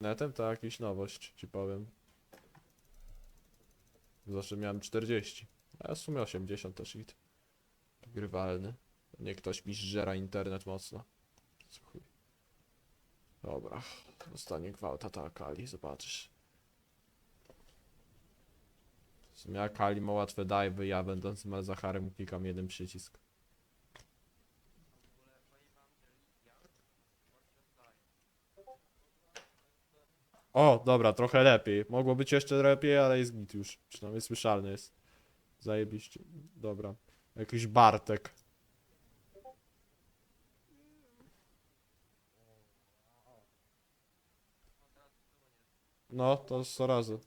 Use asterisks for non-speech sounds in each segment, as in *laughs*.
Netem to jakaś nowość, ci powiem. Zawsze miałem 40. A w sumie 80 też hit. Grywalny. Nie ktoś mi zżera internet mocno. Chuj. Dobra. Dostanie gwałta ta Akali, zobaczysz. W sumie Akali ma łatwe dive'y, ja będąc Malzacharem klikam jeden przycisk. O, dobra, trochę lepiej. Mogło być jeszcze lepiej, ale jest git już. Przynajmniej słyszalny jest. Zajebiście. Dobra. Jakiś Bartek. No, to 100 razy.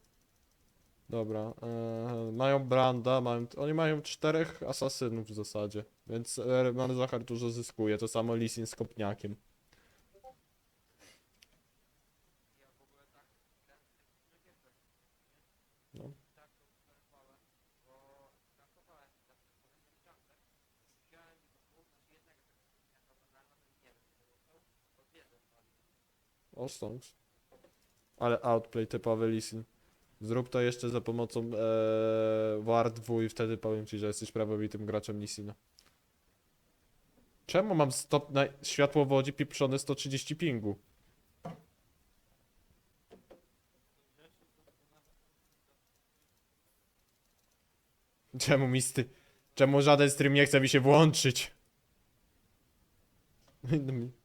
Dobra. Eee, mają Branda, mają, oni mają czterech asasynów w zasadzie. Więc e, Malzachar dużo zyskuje. To samo Lisin z kopniakiem. No. O, Stonks. Ale outplay typowy Lisin. Zrób to jeszcze za pomocą ee, Ward 2 i wtedy powiem ci, że jesteś prawowitym graczem Lisina. Czemu mam stop na światłowodzi pieprzone 130 pingu? Czemu misty? Czemu żaden stream nie chce mi się włączyć? *laughs*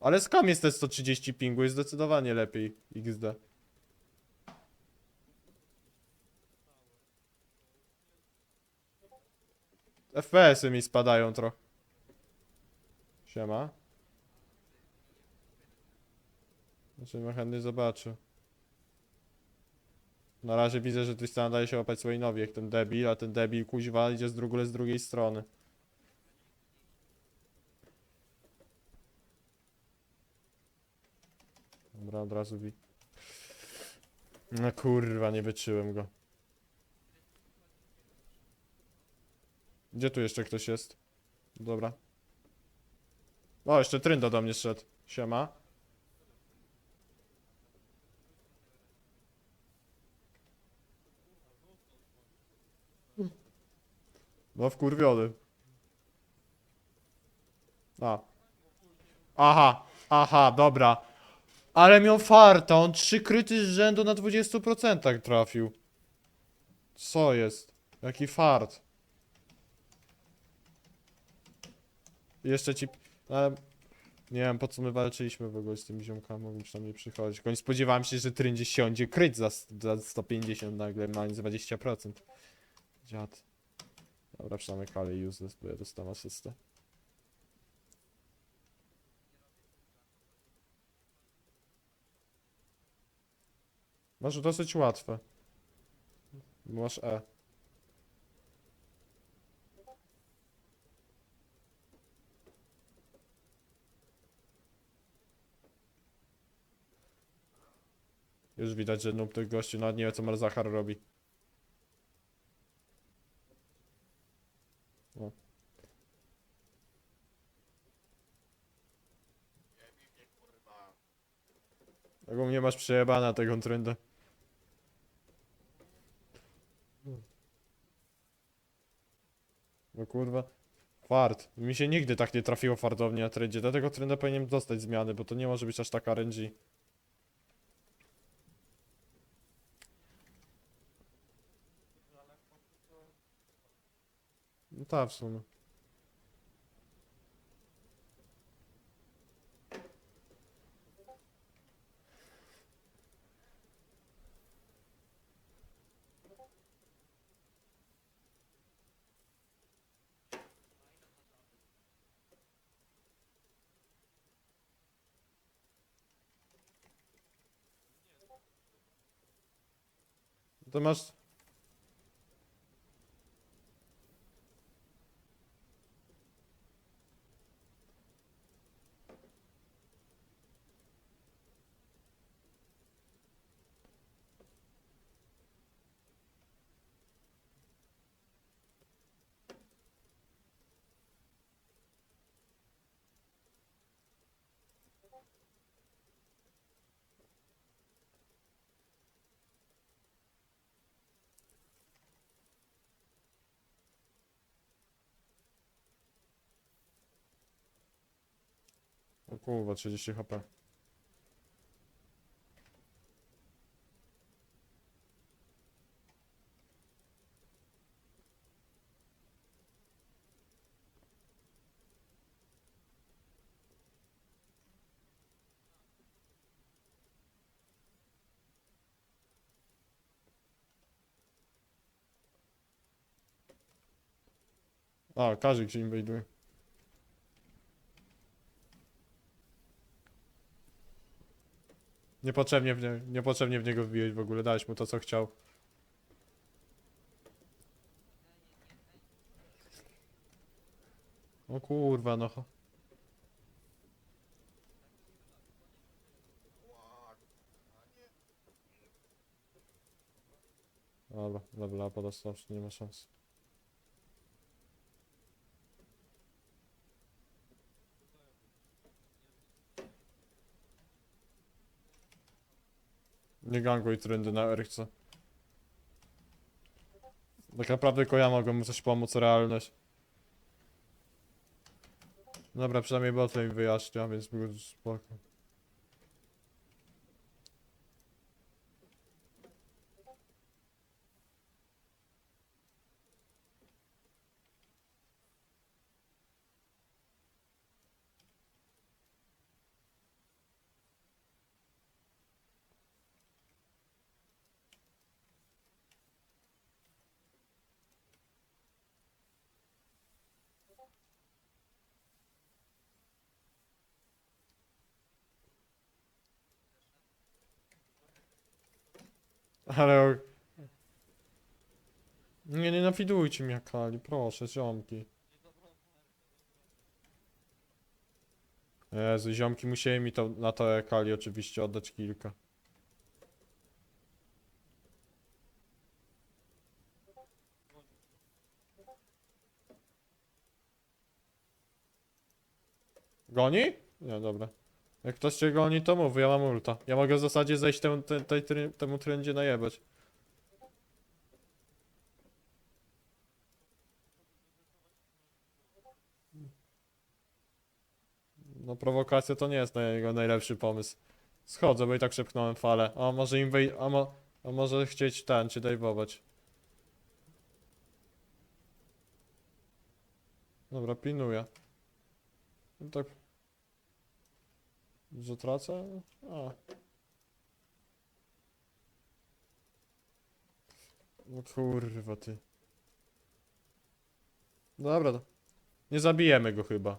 Ale skam jest te 130 pingu, jest zdecydowanie lepiej XD. FPS-y mi spadają trochę. Siema. Znaczy, chętnie zobaczę. Na razie widzę, że Tristan daje się łapać swojej nowie, jak ten debil, a ten debil kuźwa idzie z, drugule z drugiej strony. Dobra, od razu wi. No kurwa, nie wyczyłem go. Gdzie tu jeszcze ktoś jest? Dobra. O, jeszcze Tryndo do mnie szedł. Siema. No wkurwiony. A. Aha, aha, dobra. Ale miał farta, on trzy kryty z rzędu na 20% trafił. Co jest? Jaki fart. Jeszcze ci... Ale... Nie wiem, po co my walczyliśmy w ogóle z tymi ziomkami, mogli przynajmniej przychodzić. Nie spodziewałem się, że Tryndzie siądzie kryt za, za 150 nagle, ma 20%. Dziad. Dobra, przynajmniej Kali useless, bo ja dostałem asystę. Masz dosyć łatwe. Masz E. Już widać, że noob tych gości nawet nie wie co Malzachar robi. O. Mnie masz przejebana tego tryndę. No kurwa. Fart. Mi się nigdy tak nie trafiło fardownie na trendzie, dlatego trendę powinien dostać zmiany, bo to nie może być aż taka RNG. No tak, w sumie. To masz... kurwa, 30 HP. A, Kazik się inwajduje. Niepotrzebnie w, nie, niepotrzebnie w niego wbiłeś w ogóle, dałeś mu to co chciał. O kurwa, no. Dobra, dobra, podostał, nie ma szans. Nie ganguj trendy na Erchce. Tak naprawdę tylko ja mogę mu coś pomóc, realność. Dobra, przynajmniej botle mi wyjaśnia, więc było spoko. Ale... Nie nienawidujcie mnie, Kali, proszę, ziomki. Jezu, ziomki, musieli mi to na to Kali oczywiście oddać kilka. Goni? Nie, dobra. Jak ktoś cię goni, to mów, ja mam ulta. Ja mogę w zasadzie zejść temu, te, tej, try- temu trendzie najebać. No prowokacja to nie jest na jego najlepszy pomysł. Schodzę, bo i tak szepchnąłem falę. A może im wej... A, mo... Może chcieć ten, cię dajwować. Dobra, pilnuję. No tak... Że tracę? A. No kurwa ty. Dobra. Nie zabijemy go chyba.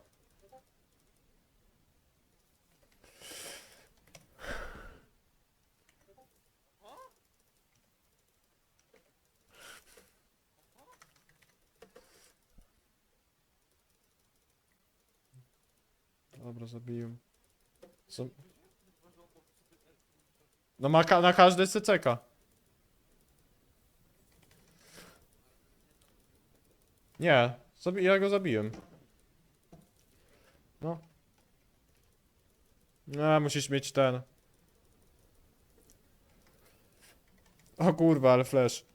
Dobra, zabiję. Co? No ma ka na każdej CCK. Nie, zabi ja go zabiłem. No. No, musisz mieć ten. O kurwa, ale flash.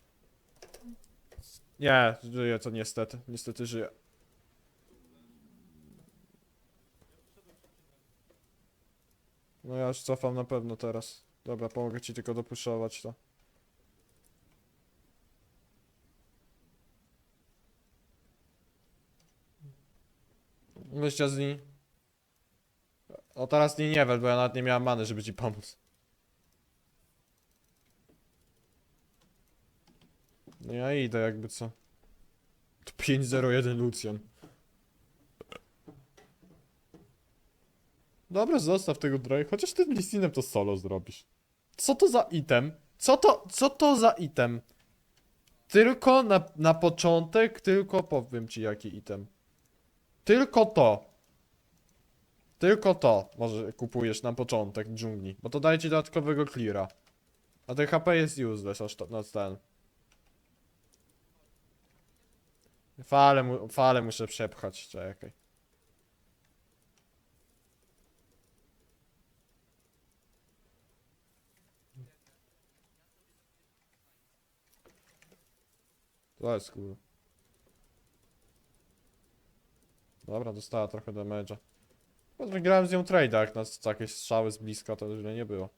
Nie, żyje to niestety. Niestety żyje. No ja już cofam na pewno teraz. Dobra, pomogę ci tylko dopuszować to. Wyjścia z niej. O teraz nie niewel, bo ja nawet nie miałem many, żeby ci pomóc. No ja idę jakby co. To 501 Lucian. Dobra, zostaw tego Drej, chociaż tym listinem to solo zrobisz. Co to za item? Co to, co to za item? Tylko na, na początek, tylko powiem ci jaki item. Tylko to. Tylko to może kupujesz na początek dżungli, bo to daje ci dodatkowego cleara. A ten HP jest useless aż to, no ten. Fale, mu, fale muszę przepchać, czekaj. To jest cool. Dobra, dostała trochę damage'a. Wygrałem z nią trade'a, jak nas jakieś strzały z bliska, to źle nie było.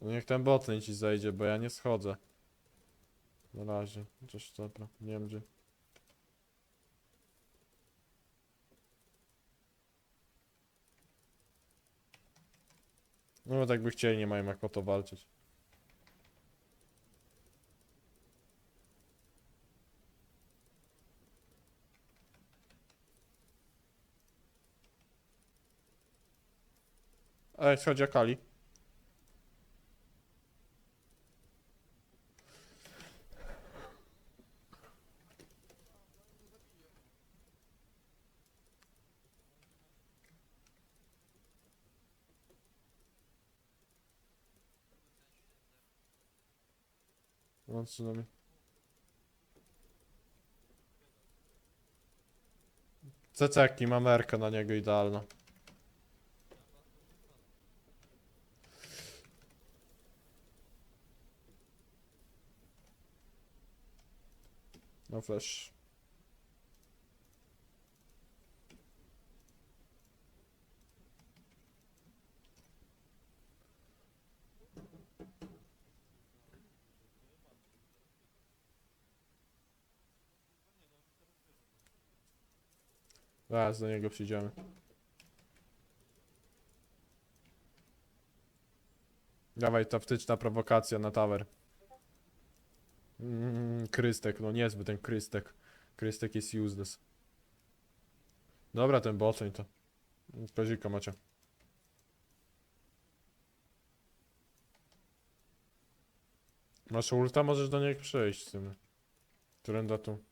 No niech ten botlane ci zejdzie, bo ja nie schodzę. Na razie. Chociaż dobra, nie wiem gdzie. No tak by chcieli, nie mają jak o to walczyć. Ej, schodzi Akali. No tsunami. Ceceki, mam erkę na niego idealna. No flash. Zaraz do niego przyjdziemy. Dawaj, taktyczna prowokacja na tower. Mm, krystek, no niezbyt ten krystek. Krystek jest useless. Dobra, ten boczeń to. Kozika macie. Masz ulta, możesz do niego przejść z tym. Turenda tu.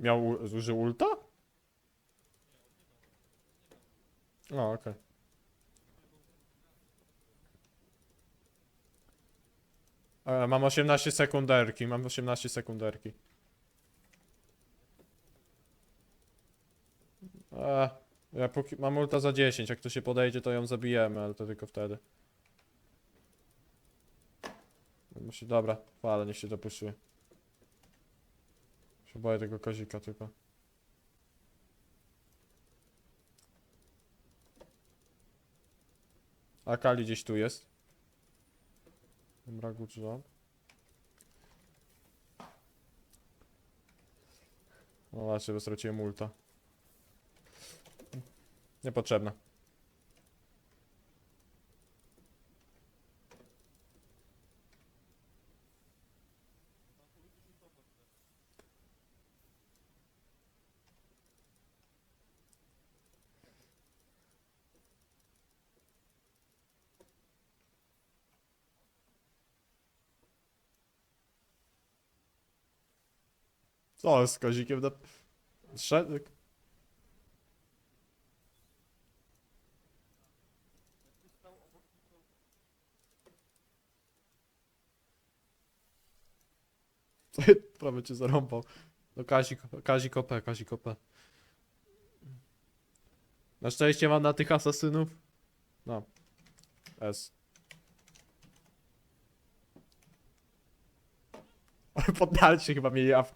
Miał u- użył ulta? O, okej. E, Mam 18 sekunderki, mam 18 sekunderki. E, ja póki, mam ulta za 10, jak to się podejdzie to ją zabijemy, ale to tylko wtedy. Musi, dobra, fala, niech się dopuszczuje. Się tego kozika tylko. A Kali gdzieś tu jest. Dobra, good. No właśnie, bo straciłem ulta. Niepotrzebne. Co z kozikiem na... Szedł? *laughs* Prawie cię zarąbał. No Kazik, Kazik OP, Kazik OP. Na szczęście mam na tych asasynów. No. S. Się chyba mieli awka.